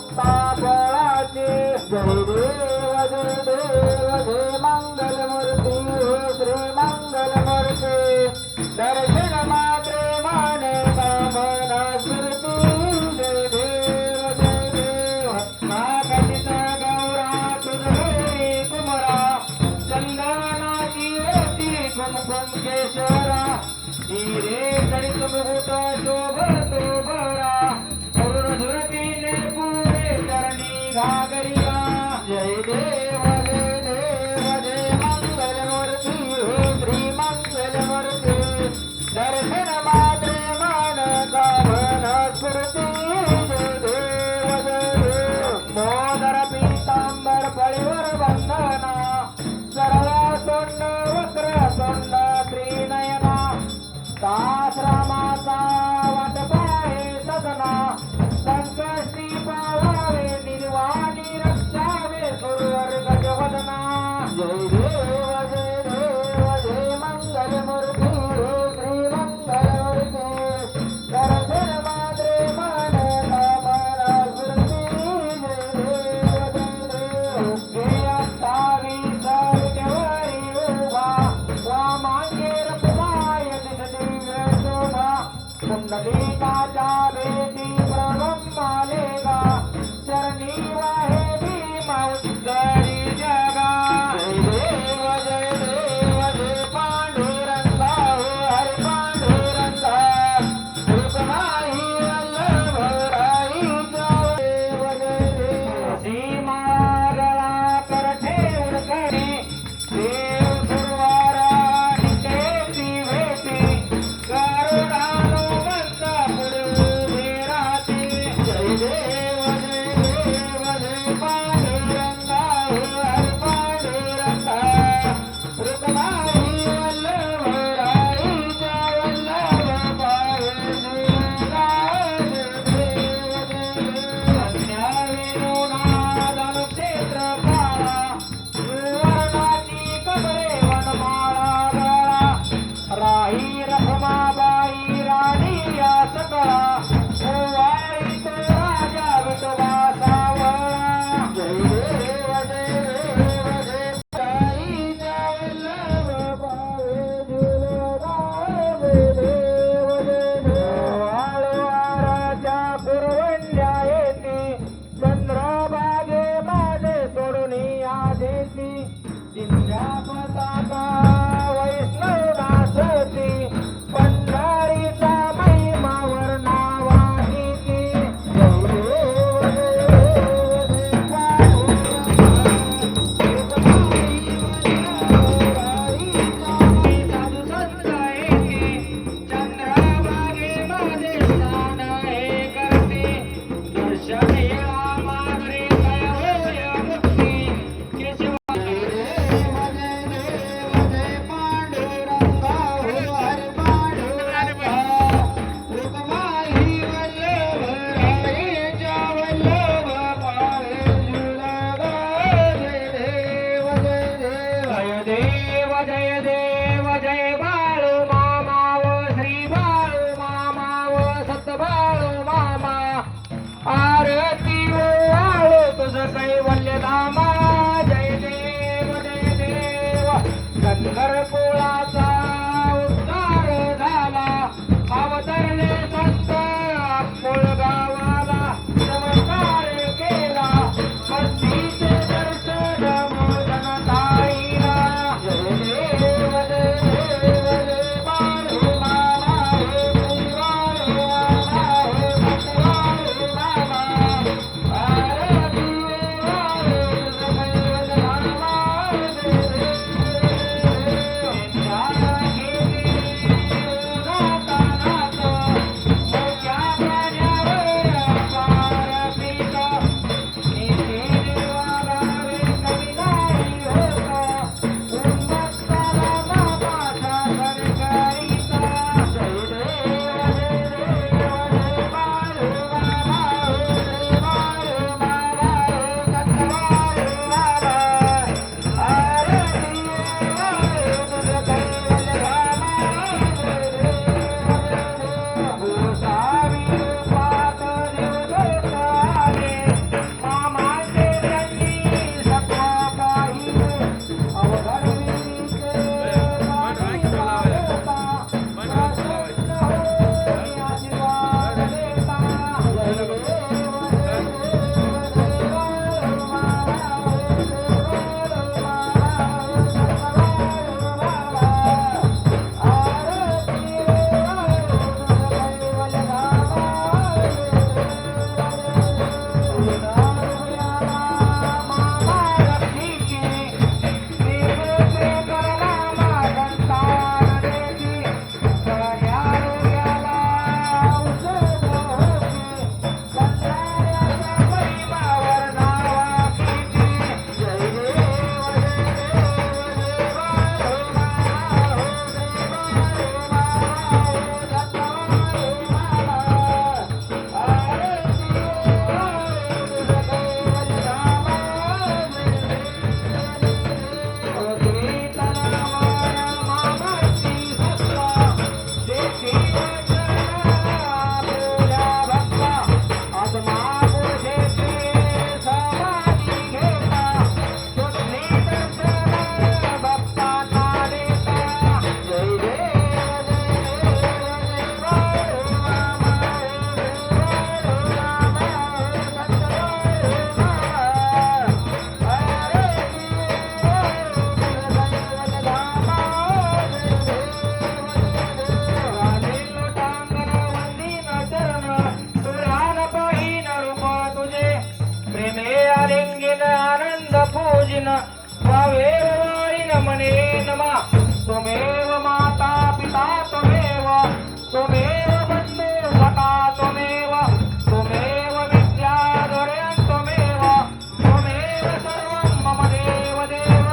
दत्ता बळाचे जय देव जय देव जय मंगल मूर्ती हे श्री मंगल मूर्ती दर्शन मात्रे माने कामना स्मृती जय देव जय देव नागरिक गौरा तुझे कुमरा चंदनाची होती कुमकुम केशरा हिरे कणिक मुहूर्त शोभतो बरा देव जय नमा। त्वमेव माता पिता त्वमेव। त्वमेव बन्धु सखा त्वमेव। त्वमेव विद्याधुर्यं त्वमेव। मम देव देव।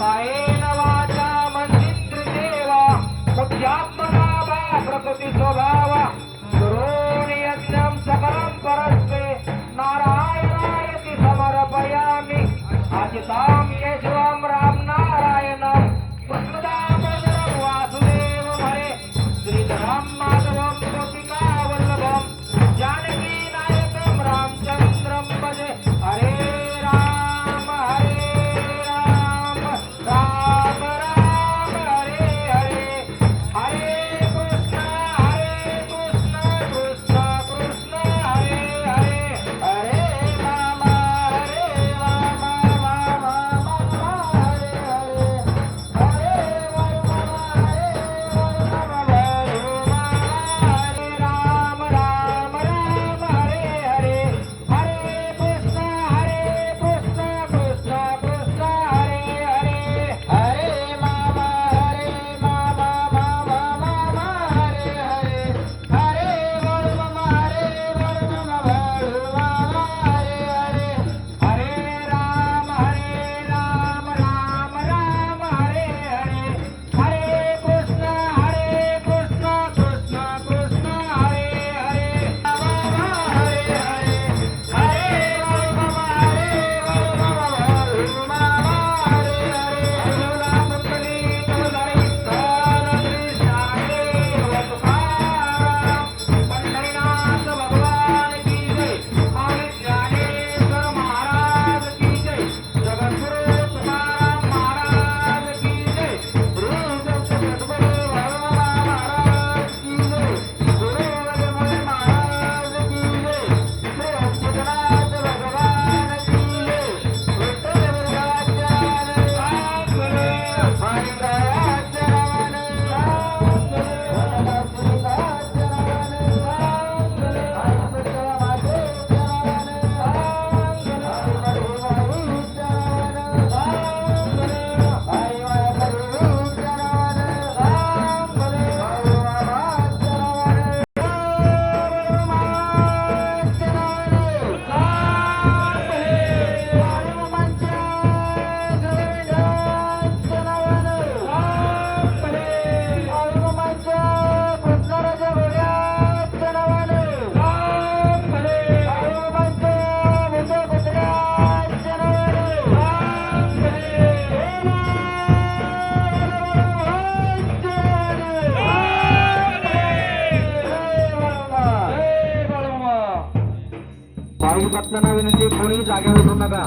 कायेन वाचा मन्दिन्द्रिदेव बुद्ध्यात्मका वा प्रकृतिस्वभाव समर्पयामि अजितां केशवां Buat? అడుగు పక్కన వినండి పోలీస్ ఆగే ఉంటుండగా